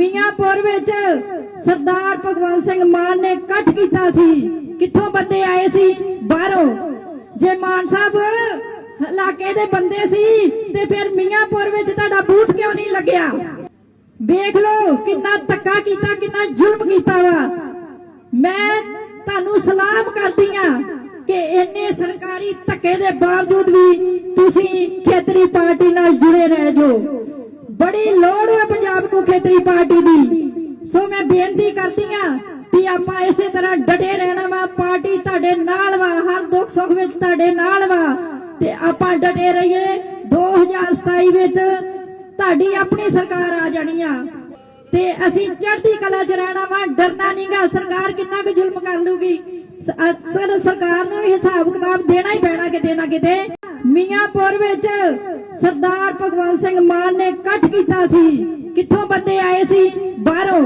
ਮੀਆਂਪੁਰ ਵਿੱਚ ਸਰਦਾਰ ਭਗਵੰਤ ਸਿੰਘ ਮਾਨ ਨੇ ਇਕੱਠ ਕੀਤਾ ਸੀ। ਕਿੱਥੋਂ ਬੰਦੇ ਆਏ ਸੀ? ਬਾਹਰੋਂ। ਜੇ ਮਾਨ ਸਾਹਿਬ ਇਲਾਕੇ ਦੇ ਬੰਦੇ ਸੀ, ਤੇ ਫਿਰ ਮੀਆਂਪੁਰ ਵਿੱਚ ਤੁਹਾਡਾ ਬੂਥ ਕਿਉਂ ਨਹੀਂ ਲੱਗਿਆ? ਵੇਖ ਲਓ ਕਿੰਨਾ ਧੱਕਾ ਕੀਤਾ, ਕਿੰਨਾ ਜ਼ੁਲਮ ਕੀਤਾ ਵਾ। ਮੈਂ ਤੁਹਾਨੂੰ ਸਲਾਮ ਕਰਦੀ ਆ ਕਿ ਇੰਨੇ ਸਰਕਾਰੀ ਧੱਕੇ ਦੇ ਬਾਵਜੂਦ ਵੀ ਤੁਸੀਂ ਖੇਤਰੀ ਪਾਰਟੀ ਨਾਲ ਜੁੜੇ ਰਹਿ ਜੋ ਬੜੀ ਲੋੜ ਹੈ ਪੰਜਾਬ ਨੂੰ ਖੇਤਰੀ ਪਾਰਟੀ ਦੀ। ਸੋ ਮੈਂ ਬੇਨਤੀ ਕਰਦੀ ਆ ਵੀ ਆਪਾਂ ਇਸੇ ਤਰ੍ਹਾਂ ਡਟੇ ਰਹਿਣਾ ਵਾ, ਪਾਰਟੀ ਤੁਹਾਡੇ ਨਾਲ ਵਾ, ਹਰ ਦੁੱਖ ਸੁੱਖ ਵਿੱਚ ਤੁਹਾਡੇ ਨਾਲ ਵਾ, ਤੇ ਆਪਾਂ ਡਟੇ ਰਹੀਏ। 2027 ਵਿੱਚ ਤੁਹਾਡੀ ਆਪਣੀ ਸਰਕਾਰ ਆ ਜਾਣੀ ਆ। ਤੇ ਅਸੀਂ ਚੜ੍ਹਦੀ ਕਲਾ 'ਚ ਰਹਿਣਾ ਵਾ ਡਰਨਾ ਨਹੀਂਗਾ ਸਰਕਾਰ ਕਿੰਨਾ ਕੁ ਜ਼ੁਲਮ ਕਰ ਲੂਗੀ। ਅਕਸਰ ਸਰਕਾਰ ਨੂੰ ਵੀ ਹਿਸਾਬ ਕਿਤਾਬ ਦੇਣਾ ਹੀ ਪੈਣਾ ਕਿਤੇ ਨਾ ਕਿਤੇ। ਮੀਆਂਪੁਰ ਵਿੱਚ ਸਰਦਾਰ ਭਗਵੰਤ ਸਿੰਘ ਮਾਨ ਨੇ ਇਕੱਠ ਕੀਤਾ ਸੀ। ਕਿੱਥੋਂ ਬੰਦੇ ਆਏ ਸੀ? ਬਾਹਰੋਂ।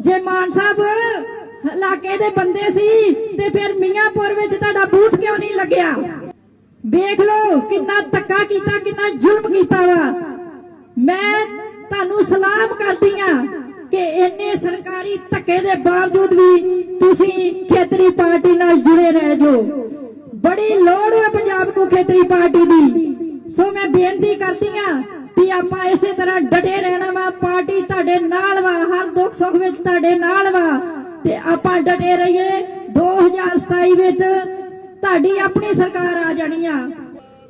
ਜੇ ਮਾਨ ਸਾਹਿਬ ਇਲਾਕੇ ਦੇ ਬੰਦੇ ਸੀ, ਤੇ ਫਿਰ ਮੀਆਂਪੁਰ ਵਿੱਚ ਤੁਹਾਡਾ ਬੂਥ ਕਿਉਂ ਨਹੀਂ ਲੱਗਿਆ? ਵੇਖ ਲਓ ਕਿੰਨਾ ਧੱਕਾ ਕੀਤਾ, ਕਿੰਨਾ ਜ਼ੁਲਮ ਕੀਤਾ ਵਾ। ਮੈਂ ਤੁਹਾਨੂੰ ਸਲਾਮ ਕਰਦੀ ਆ ਕਿ ਇੰਨੇ ਸਰਕਾਰੀ ਧੱਕੇ ਦੇ ਬਾਵਜੂਦ ਵੀ ਤੁਸੀਂ ਖੇਤਰੀ ਪਾਰਟੀ ਨਾਲ ਜੁੜੇ ਰਹਿ ਜੋ ਬੜੀ ਲੋੜ ਹੈ ਪੰਜਾਬ ਨੂੰ ਖੇਤਰੀ ਪਾਰਟੀ ਦੀ। ਸੋ ਮੈਂ ਬੇਨਤੀ ਕਰਦੀ ਆ ਵੀ ਆਪਾਂ ਇਸੇ ਤਰ੍ਹਾਂ ਡਟੇ ਰਹਿਣਾ ਵਾ, ਪਾਰਟੀ ਤੁਹਾਡੇ ਨਾਲ ਵਾ, ਹਰ ਦੁੱਖ ਸੁੱਖ ਵਿੱਚ ਤੁਹਾਡੇ ਨਾਲ ਵਾ, ਤੇ ਆਪਾਂ ਡਟੇ ਰਹੀਏ। 2027 ਵਿੱਚ ਤੁਹਾਡੀ ਆਪਣੀ ਸਰਕਾਰ ਆ ਜਾਣੀ ਆ।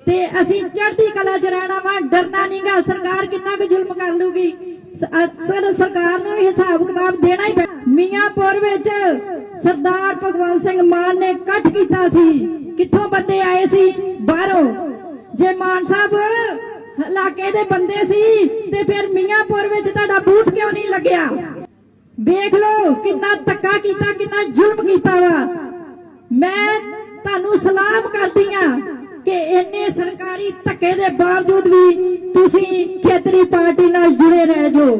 ਤੇ ਅਸੀਂ ਚੜ੍ਹਦੀ ਕਲਾ 'ਚ ਰਹਿਣਾ ਵਾ, ਡਰਨਾ ਨਹੀਂਗਾ ਸਰਕਾਰ ਕਿੰਨਾ ਕੁ ਜ਼ੁਲਮ ਕਰ ਲੂਗੀ। ਅਕਸਰ ਸਰਕਾਰ ਨੂੰ ਵੀ ਹਿਸਾਬ ਕਿਤਾਬ ਦੇਣਾ ਹੀ ਪੈਣਾ ਮੀਆਂਪੁਰ ਵਿੱਚ ਸਰਦਾਰ ਭਗਵੰਤ ਸਿੰਘ ਮਾਨ ਨੇ ਇਕੱਠ ਕੀਤਾ ਸੀ। ਬੰਦੇ ਆਏ ਸੀ ਬਾਹਰੋਂ। ਜੇ ਮਾਨ ਸਾਹਿਬ ਇਲਾਕੇ ਦੇ ਬੰਦੇ ਸੀ ਤੇ ਫਿਰ ਮੀਆਂਪੁਰ ਵਿੱਚ ਤੁਹਾਡਾ ਬੂਥ ਕਿਉਂ ਨਹੀਂ ਲੱਗਿਆ? ਵੇਖ ਲਓ ਕਿੰਨਾ ਧੱਕਾ ਕੀਤਾ, ਕਿੰਨਾ ਜ਼ੁਲਮ ਕੀਤਾ ਵਾ। ਮੈਂ ਤੁਹਾਨੂੰ ਸਲਾਮ ਕਰਦੀ ਆ ਕਿ ਇੰਨੇ ਸਰਕਾਰੀ ਧੱਕੇ ਦੇ ਬਾਵਜੂਦ ਵੀ ਤੁਸੀਂ ਖੇਤਰੀ ਪਾਰਟੀ ਨਾਲ ਜੁੜੇ ਰਹਿ ਜੋ।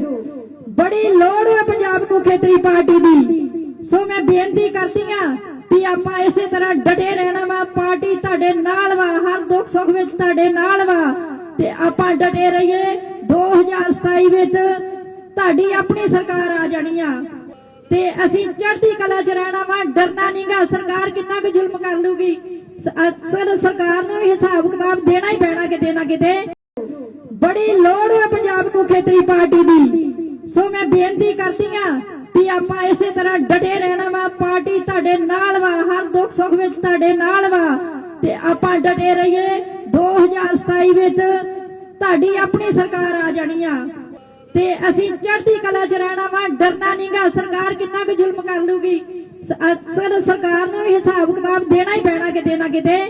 ਬੜੀ ਲੋੜ ਹੈ ਪੰਜਾਬ ਨੂੰ ਖੇਤਰੀ ਪਾਰਟੀ ਦੀ। ਸੋ ਮੈਂ ਬੇਨਤੀ ਕਰਦੀ ਆ ਵੀ ਆਪਾਂ ਇਸੇ ਤਰ੍ਹਾਂ ਡਟੇ ਰਹਿਣਾ ਵਾ, ਪਾਰਟੀ ਤੁਹਾਡੇ ਨਾਲ ਵਾ, ਹਰ ਦੁੱਖ ਸੁੱਖ ਵਿੱਚ ਤੁਹਾਡੇ ਨਾਲ ਵਾ, ਤੇ ਆਪਾਂ ਡਟੇ ਰਹੀਏ। 2027 ਵਿੱਚ ਤੁਹਾਡੀ ਆਪਣੀ ਸਰਕਾਰ ਆ ਜਾਣੀ ਆ। ਤੇ ਅਸੀਂ ਚੜ੍ਹਦੀ ਕਲਾ 'ਚ ਰਹਿਣਾ ਵਾ ਡਰਨਾ ਨਹੀਂਗਾ ਸਰਕਾਰ ਕਿੰਨਾ ਕੁ ਜ਼ੁਲਮ ਕਰ ਲੂਗੀ। ਅਕਸਰ ਸਰਕਾਰ ਨੂੰ ਵੀ ਹਿਸਾਬ ਕਿਤਾਬ ਦੇਣਾ ਹੀ ਪੈਣਾ ਕਿਤੇ ਨਾ ਕਿਤੇ। ਬੜੀ ਲੋੜ ਹੈ ਪੰਜਾਬ ਨੂੰ ਖੇਤਰੀ ਪਾਰਟੀ ਦੀ। ਸੋ ਮੈਂ ਬੇਨਤੀ ਕਰਦੀ ਆ ਵੀ ਆਪਾਂ ਇਸੇ ਤਰ੍ਹਾਂ ਡਟੇ ਰਹਿਣਾ ਵਾ, ਪਾਰਟੀ ਤੁਹਾਡੇ ਨਾਲ ਵਾ, ਹਰ ਦੁੱਖ ਸੁੱਖ ਵਿੱਚ ਤੁਹਾਡੇ ਨਾਲ ਵਾ, ਤੇ ਆਪਾਂ ਡਟੇ ਰਹੀਏ। 2027 ਵਿੱਚ ਤੁਹਾਡੀ ਆਪਣੀ ਸਰਕਾਰ ਆ ਜਾਣੀ ਆ। ਤੇ ਅਸੀਂ ਚੜ੍ਹਦੀ ਕਲਾ 'ਚ ਰਹਿਣਾ ਵਾ, ਡਰਨਾ ਨਹੀਂਗਾ ਸਰਕਾਰ ਕਿੰਨਾ ਕੁ ਜ਼ੁਲਮ ਕਰ ਲੂਗੀ। ਸ- ਅਕਸਰ ਸਰਕਾਰ ਨੂੰ ਵੀ ਹਿਸਾਬ ਕਿਤਾਬ ਦੇਣਾ ਹੀ ਪੈਣਾ ਕਿਤੇ ਨਾ ਕਿਤੇ।